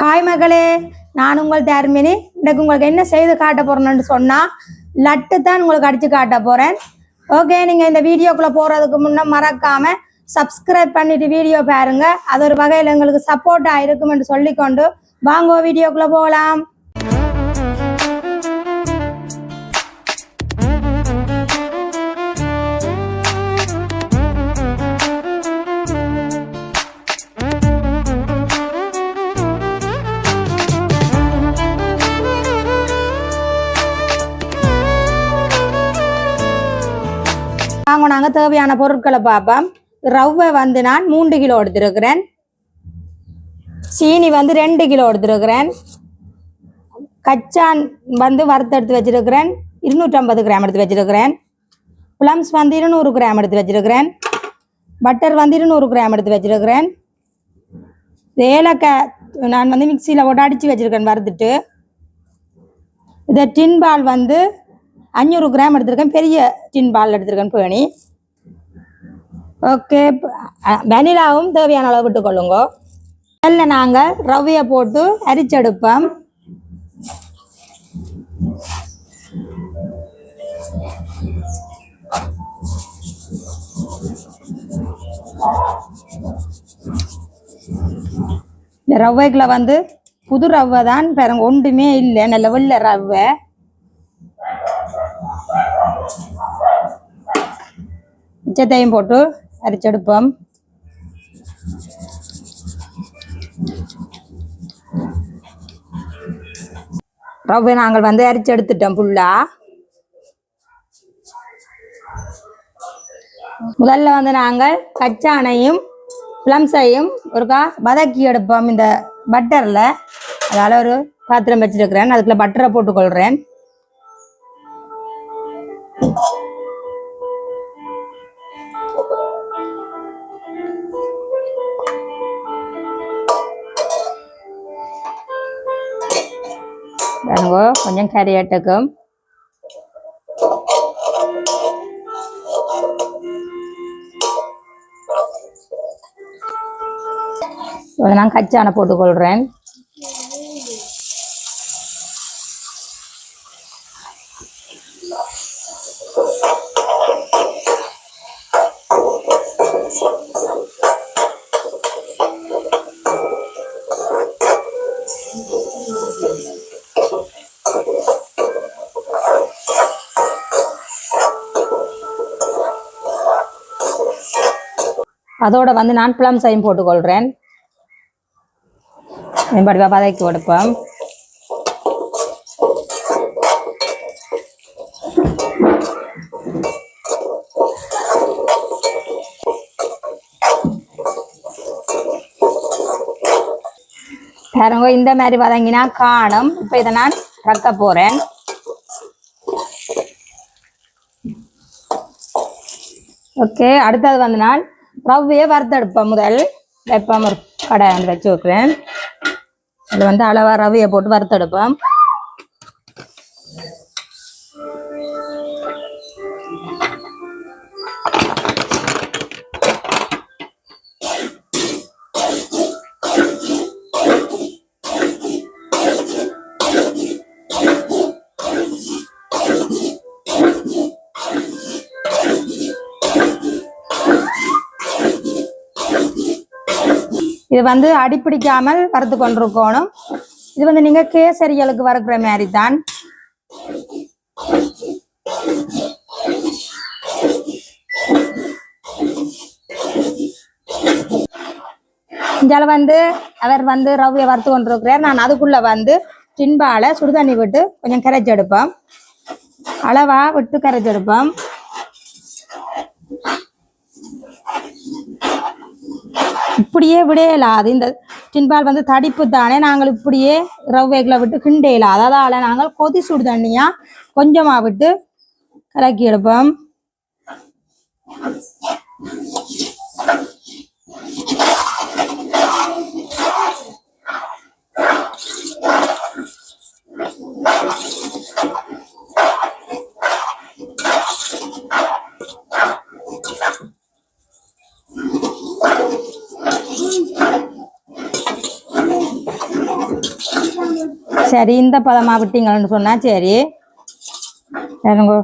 Hi மகளே நான் உங்கள் தர்மினி. இன்னைக்கு உங்களுக்கு என்ன செய்து காட்ட போறேன்னு சொன்னா லட்டு தான் உங்களுக்கு அடிச்சு காட்ட போறேன். ஓகே நீங்க இந்த வீடியோக்குள்ள போறதுக்கு முன்னே மறக்காம சப்ஸ்கிரைப் பண்ணிட்டு வீடியோ பாருங்க. அது ஒரு வகையில் எங்களுக்கு சப்போர்ட்டா இருக்கும் என்று சொல்லிக்கொண்டு வாங்க வீடியோக்குள்ள போகலாம் வாங்க நாங்கள் தேவையான பொருட்களை பார்ப்போம். ரவ்வை வந்து நான் மூன்று கிலோ எடுத்திருக்கிறேன். சீனி வந்து ரெண்டு கிலோ எடுத்திருக்கிறேன். கச்சான் வந்து வறுத்து எடுத்து வச்சிருக்கிறேன். இருநூற்றம்பது கிராம் எடுத்து வச்சிருக்கிறேன். ப்ளம்ஸ் வந்து இருநூறு கிராம் எடுத்து வச்சிருக்கிறேன். பட்டர் வந்து இருநூறு கிராம் எடுத்து வச்சிருக்கிறேன். ஏலக்காய் நான் வந்து மிக்சியில் போட்டு அடித்து வச்சிருக்கேன் வறுத்துட்டு. இதை டின் பால் வந்து அஞ்சூறு கிராம் எடுத்திருக்கேன். பெரிய டின் பால் எடுத்திருக்கேன் பேணி. ஓகே வெனிலாவும் தேவையான அளவு விட்டுக்கொள்ளுங்க. அதில் நாங்கள் ரவையை போட்டு அரிச்செடுப்போம். இந்த ரவைக்குள்ள வந்து புது ரவை தான் பாருங்க ஒன்றுமே இல்லை. நல்ல வெள்ளை ரவை. மிச்சத்தையும் போட்டு அரைச்செடுப்போம் ரவை நாங்கள் வந்து அரைச்செடுத்துட்டோம் ஃபுல்லா முதல்ல வந்து நாங்கள் கச்சானையும் பிளம்ஸையும் ஒருக்கா வதக்கி எடுப்போம் இந்த பட்டரில் அதால் ஒரு பாத்திரம் வச்சிருக்கிறேன் அதுக்குள்ளே பட்டரை போட்டுக்கொள்கிறேன் பாருங்க கொஞ்சம் கறியாட்டுக்கும் இதை நான் கச்சானை போட்டுக்கொள்கிறேன் அதோட வந்து நான் பிளம்ஸையும் போட்டுக்கொள்கிறேன் மேம்படுவா பதக்கி கொடுப்போம். பாருங்க இந்த மாதிரி வதங்கினா காணும். இப்போ இதை நான் ரக்க போகிறேன் ஓகே அடுத்தது வந்து நான் ரவ்வையை வறுத்தெடுப்பேன் முதல். வெப்பம் ஒரு கடை வந்து வச்சு வைக்கிறேன் அதில் வந்து அளவாக ரவையை போட்டு வறுத்தெடுப்பேன் இது வந்து அடிப்பிடிக்காமல் வறுத்து கொண்டிருக்கணும். இது வந்து நீங்க கேசரிகளுக்கு வறுக்கிற மாதிரி தான் இந்தால வந்து அவர் வந்து ரவ்வையை வறுத்து கொண்டிருக்கிறார். நான் அதுக்குள்ள வந்து டின்பால சுடுதண்ணி விட்டு கொஞ்சம் கரைச்சி எடுப்போம் அளவா விட்டு கரைச்சி எடுப்போம் இப்படியே விடையலாது. இந்த டின்பால் வந்து தடிப்பு தானே. நாங்கள் இப்படியே ரவ்வைகளை விட்டு கிண்டையலாம் அதாவது நாங்கள் கொதி சுடு தண்ணியா கொஞ்சமா விட்டு கலக்கி எடுப்போம். சரி இந்த பதமா விட்டீங்கன்னு சொன்னா சரி. பாருங்க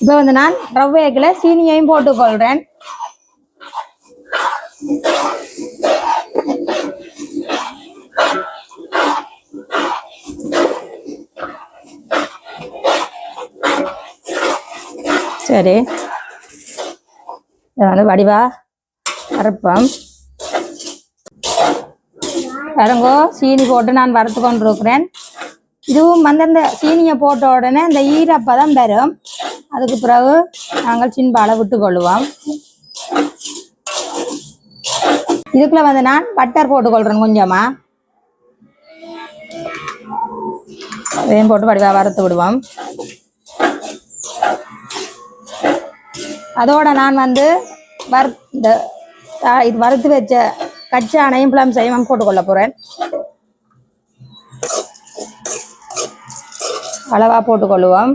இப்போ வந்து நான் ரவ்வேக்கில் சீனியையும் போட்டுக்கொள்கிறேன் சரி. வந்து வடிவா அரைப்போம். பாருங்கோ சீனி போட்டு நான் வறுத்து கொண்டிருக்கிறேன். இதுவும் வந்து அந்த சீனியை போட்ட உடனே இந்த ஈரப்பதம் வரும் அதுக்கு பிறகு நாங்கள் சின்பாலை விட்டு கொள்ளுவோம். இதுக்குள்ள வந்து நான் பட்டர் போட்டுக்கொள்றேன் கொஞ்சமா. இதையும் போட்டு வடிவா வறுத்து விடுவோம். அதோட நான் வந்து வறு இந்த இது வறுத்து வச்ச கச்சானையும் பிளம் செய்யவும் போட்டுக்கொள்ள போறேன். அளவா போட்டுக்கொள்ளுவோம்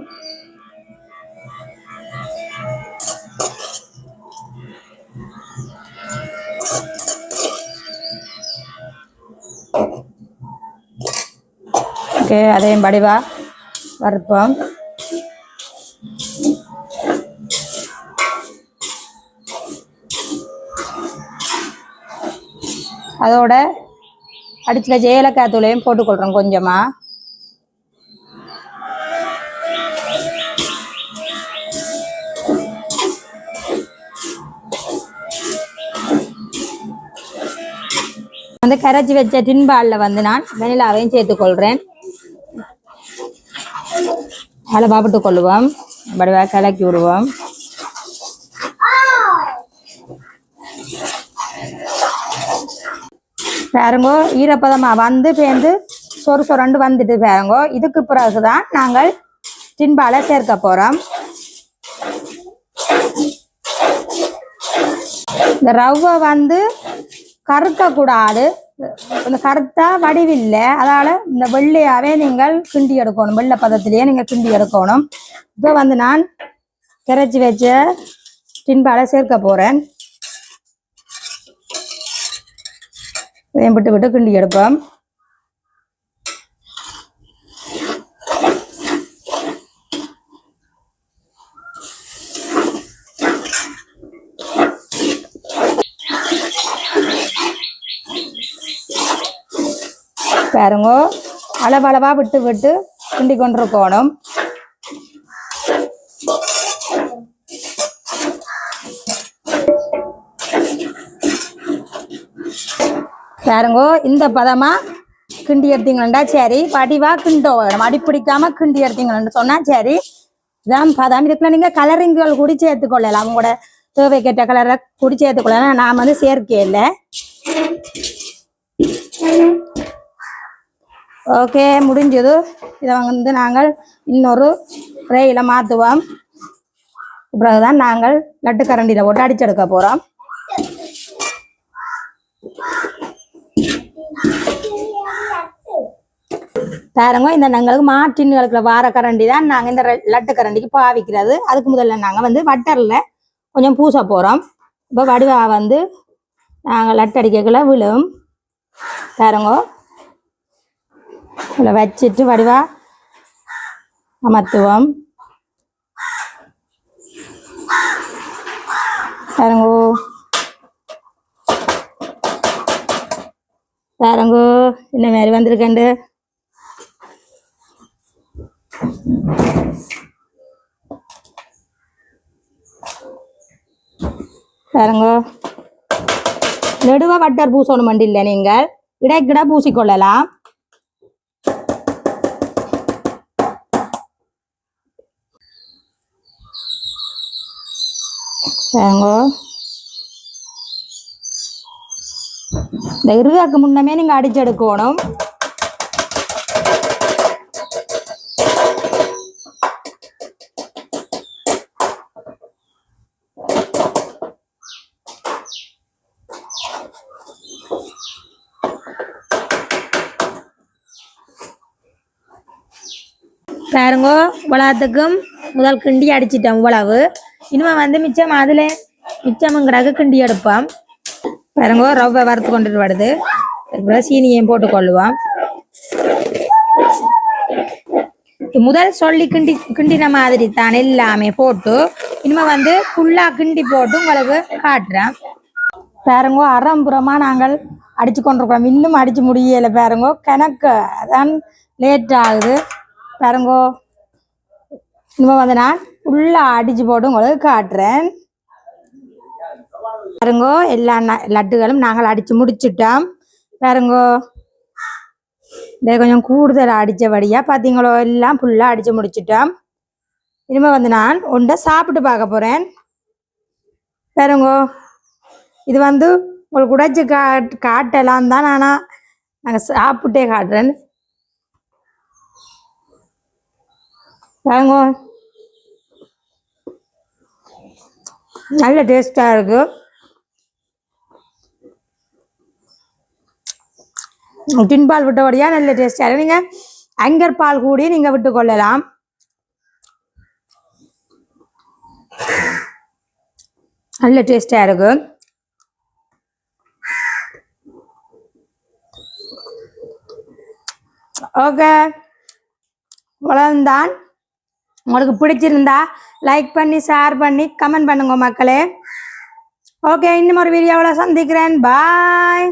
ஓகே அதையும் வடிவா வறுப்போம். அதோட அடிச்சு வச்ச ஏலக்காய் தூளையும் போட்டுக்கொள்றோம் கொஞ்சமா. வந்து கரைச்சி வச்ச டின்பாலில் வந்து நான் வெனிலாவையும் சேர்த்துக்கொள்கிறேன் அதில் பாப்பிட்டு கொள்ளுவோம். வடிவா கலக்கி விடுவோம். பாருங்கோ ஈரப்பதமா வந்து பேந்து சொறு சொரண்டு வந்துட்டு பாருங்கோ. இதுக்கு பிறகுதான் நாங்கள் டின்பாலை சேர்க்க போறோம். இந்த ரவ்வை வந்து கறுக்கக்கூடாது. கூடாது இந்த கருத்தா வடிவில்லை. அதால இந்த வெள்ளையாவே நீங்கள் கிண்டி எடுக்கணும். வெள்ளை பதத்திலேயே நீங்கள் கிண்டி எடுக்கணும். இப்போ வந்து நான் திரைச்சி வச்ச டின்பாலை சேர்க்க போறேன். இதையும் விட்டு விட்டு கிண்டி எடுப்போம். பாருங்க அளவளவாக விட்டு விட்டு கிண்டி கொண்டிருக்கணும். பாருங்கோ இந்த பதமா கிண்டி எடுத்தீங்களா சரி படிவா கிண்டோ. நம்ம அடி பிடிக்காம கிண்டி எடுத்தீங்கன்னு சொன்னா சரி. இதான் பதம். இதுக்குள்ள நீங்க கலரிங்குகள் கூடி சேர்த்துக்கொள்ளலாம். உங்களோட கேட்ட கலரை கூட சேர்த்துக்கொள்ளலாம். நான் வந்து சேர்க்கே இல்லை. ஓகே முடிஞ்சது. இதை வந்து நாங்கள் இன்னொரு ட்ரேயில் மாற்றுவோம் பிறகுதான் நாங்கள் லட்டு கரண்டியில் போட்டு அடிச்செடுக்க போகிறோம் பாருங்க இந்த நாங்களுக்கு மாட்டின்களுக்குள்ள வார கரண்டி தான் நாங்கள் இந்த லட்டு கரண்டிக்கு பாவிக்கிறது. அதுக்கு முதல்ல நாங்கள் வந்து வட்டரில் கொஞ்சம் பூச போகிறோம் இப்போ வடிவா வந்து நாங்கள் லட்டு அடிக்கக்குள்ள விழும். பாருங்க. இதில் வச்சுட்டு வடிவா அமர்த்துவோம். பாருங்கோ. பாருங்கோ இந்த மாதிரி வந்திருக்கண்டு பாருங்கோ. நெடுவ வட்டர் பூசணும் இல்லை நீங்கள். இடைக்கிட பூசிக்கொள்ளலாம். பாருங்கோ. இந்த இருகாக்கு முன்னமே நீங்க அடிச்செடுக்கணும் பாருங்கோ இவ்வளோத்துக்கும் முதல் கிண்டி அடிச்சிட்டோம் இவ்வளவு. இனிமே வந்து மிச்சம் அதில் மிச்சமுங்கிறாக கிண்டி எடுப்போம். பாருங்கோ ரவை வறுத்து கொண்டுட்டு வருது. அதுக்கப்புறம் சீனியையும் போட்டு கொள்ளுவோம். முதல் சொல்லி கிண்டி கிண்டின மாதிரி தான் எல்லாமே போட்டு இனிமே வந்து ஃபுல்லா கிண்டி போட்டு உங்களுக்கு காட்டுறேன். பாருங்க அறம்புறமா நாங்கள் அடிச்சு கொண்டிருக்கிறோம். இன்னும் அடிச்சு முடியல பாருங்க. கணக்கு அதான் லேட் ஆகுது. பாருங்கோ. இனிமே வந்து நான் ஃபுல்லாக அடிச்சு போட்டு உங்களுக்கு காட்டுறேன். பாருங்கோ எல்லா ந- லட்டுகளும் நாங்கள் அடிச்சு முடிச்சுட்டோம். பாருங்கோ. இதை கொஞ்சம் கூடுதல் அடித்தபடியா பார்த்தீங்களோ எல்லாம் ஃபுல்லாக அடித்து முடிச்சுட்டோம். இனிமே வந்து நான் ஒன்றை சாப்பிட்டு பார்க்க போகிறேன் பாருங்கோ. இது வந்து உங்களுக்கு உடைச்சி காட் காட்டலாம் தான் ஆனால் நாங்கள் சாப்பிட்டே காட்டுறேன் பாருங்கோ நல்ல டேஸ்டாக இருக்கு. டின்பால் விட்டபடியா நல்ல டேஸ்டாக இருக்கு. நீங்கள் அங்கர் பால் கூடி நீங்கள் விட்டுக்கொள்ளலாம் நல்ல டேஸ்டாக இருக்கு. ஓகே. இவ்வளவுதான் உங்களுக்கு பிடிச்சிருந்தா லைக் பண்ணி ஷேர் பண்ணி கமெண்ட் பண்ணுங்க மக்களே. ஓகே இன்னும் ஒரு வீடியோவில் சந்திக்கிறேன். பாய்